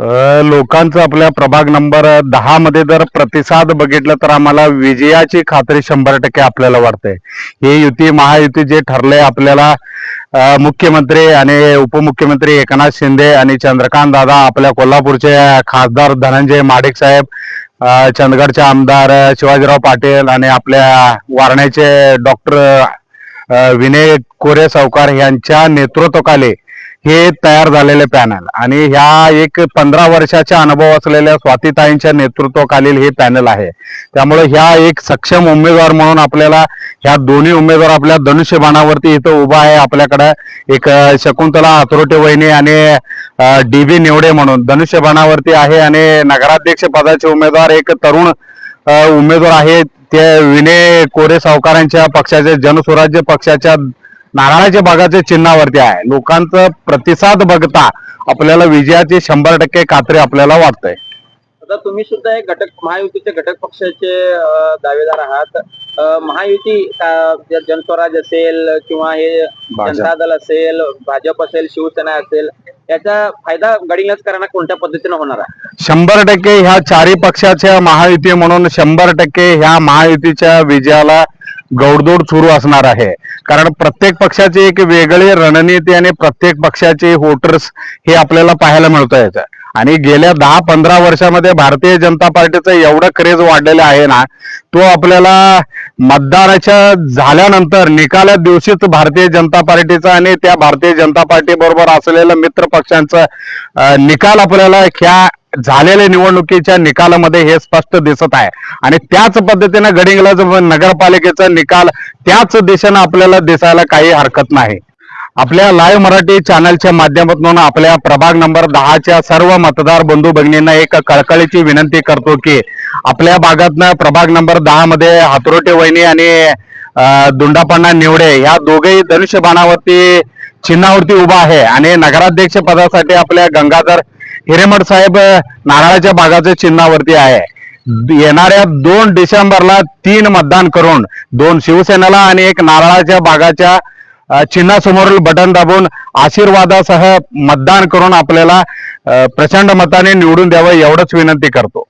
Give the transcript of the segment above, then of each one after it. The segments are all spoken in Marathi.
लोकांचं आपल्या प्रभाग नंबर दहा मध्ये जर प्रतिसाद बघितलं तर आम्हाला विजयाची खात्री शंभर टक्के आपल्याला वाटते. ही युती महायुती जे ठरले आपल्याला मुख्यमंत्री आणि उपमुख्यमंत्री एकनाथ शिंदे आणि चंद्रकांत दादा आपल्या कोल्हापूरचे खासदार धनंजय माडिक साहेब चंदगडचे आमदार शिवाजीराव पाटील आणि आपल्या वारण्याचे डॉक्टर विनय कोरे सावकार यांच्या नेतृत्वाखाली हे तयार झालेले पॅनल आणि ह्या एक पंधरा वर्षाचा अनुभव असलेल्या स्वातीताईंच्या नेतृत्वाखालील हे पॅनल आहे. त्यामुळे ह्या एक सक्षम उमेदवार म्हणून आपल्याला ह्या दोन्ही उमेदवार आपल्या धनुष्यबाणावरती इथं उभा आहे आपल्याकडे. एक शकुंतला अथरोटे वहिनी आणि डी बी निवडे म्हणून धनुष्यबाणावरती आहे आणि नगराध्यक्ष पदाचे उमेदवार एक तरुण उमेदवार आहे. ते विनय कोरे सावकारांच्या पक्षाचे जनस्वराज्य पक्षाच्या नारळाच्या बागाच्या चिन्हावरती आहे. लोकांचं प्रतिसाद बघता आपल्याला विजयाची शंभर टक्के खात्री आपल्याला वाटतंय आता तुम्ही सुद्धा एक घटक महायुतीचे घटक पक्षाचे दावेदार आहात. महायुती जनस्वराज असेल किंवा हे. जनता दल असेल भाजप असेल शिवसेना असेल याचा फायदा गडिंग्लजकरांना कोणत्या पद्धतीने होणार आहे? शंभर टक्के ह्या चारी पक्षाच्या महायुती म्हणून शंभर टक्के ह्या महायुतीच्या विजयाला गौडदौड सुरू असणार आहे. कारण प्रत्येक पक्षाची एक वेगळी रणनीती आणि प्रत्येक पक्षाचे वोटर्स हे आपल्याला पाहायला मिळत आहेत आणि गेल्या दहा पंधरा वर्षामध्ये भारतीय जनता पार्टीचं एवढं क्रेज वाढलेलं आहे ना तो आपल्याला मतदानाच्या झाल्यानंतर निकाला दिवशीच भारतीय जनता पार्टीचा आणि त्या भारतीय जनता पार्टी बरोबर असलेल्या मित्र पक्षांचा निकाल आपल्याला ह्या झालेल्या निवडणुकीच्या निकालामध्ये हे स्पष्ट दिसत आहे. आणि त्याच पद्धतीने गडिंगला नगरपालिकेचा निकाल त्याच दिशेनं आपल्याला दिसायला काही हरकत नाही. आपल्या लाईव्ह मराठी चॅनलच्या माध्यमातून आपल्या प्रभाग नंबर दहाच्या सर्व मतदार बंधू भगिनींना एक कळकळीची विनंती करतो की आपल्या भागातनं प्रभाग नंबर दहा मध्ये हातरोटे वहिनी आणि दुंडापण्णा निवडे या दोघेही धनुष्यबाणावरती चिन्हावरती उभा आहे. आणि नगराध्यक्ष पदासाठी आपल्या गंगाधर हिरेमठ साहेब नारळाच्या भागाच्या चिन्हावरती आहे. येणाऱ्या दोन डिसेंबरला तीन मतदान करून दोन शिवसेनेला आणि एक नारळाच्या भागाच्या चिन्हासमोरील बटन दाबून आशीर्वादासह मतदान करून आपल्याला प्रचंड मताने निवडून द्यावं एवढंच विनंती करतो.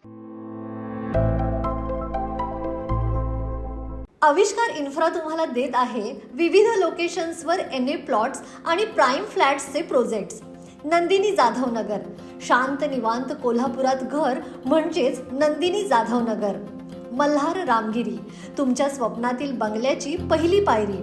आविष्कार इन्फ्रा तुम्हाला देत आहे विविध लोकेशन्सवर एन ए प्लॉट्स आणि प्राईम फ्लॅट्सचे प्रोजेक्ट्स. नंदिनी जाधव नगर शांत निवांत कोल्हापुरात घर म्हणजेच नंदिनी जाधव नगर मल्हार रामगिरी. तुमच्या स्वप्नातील बंगल्याची पहिली पायरी.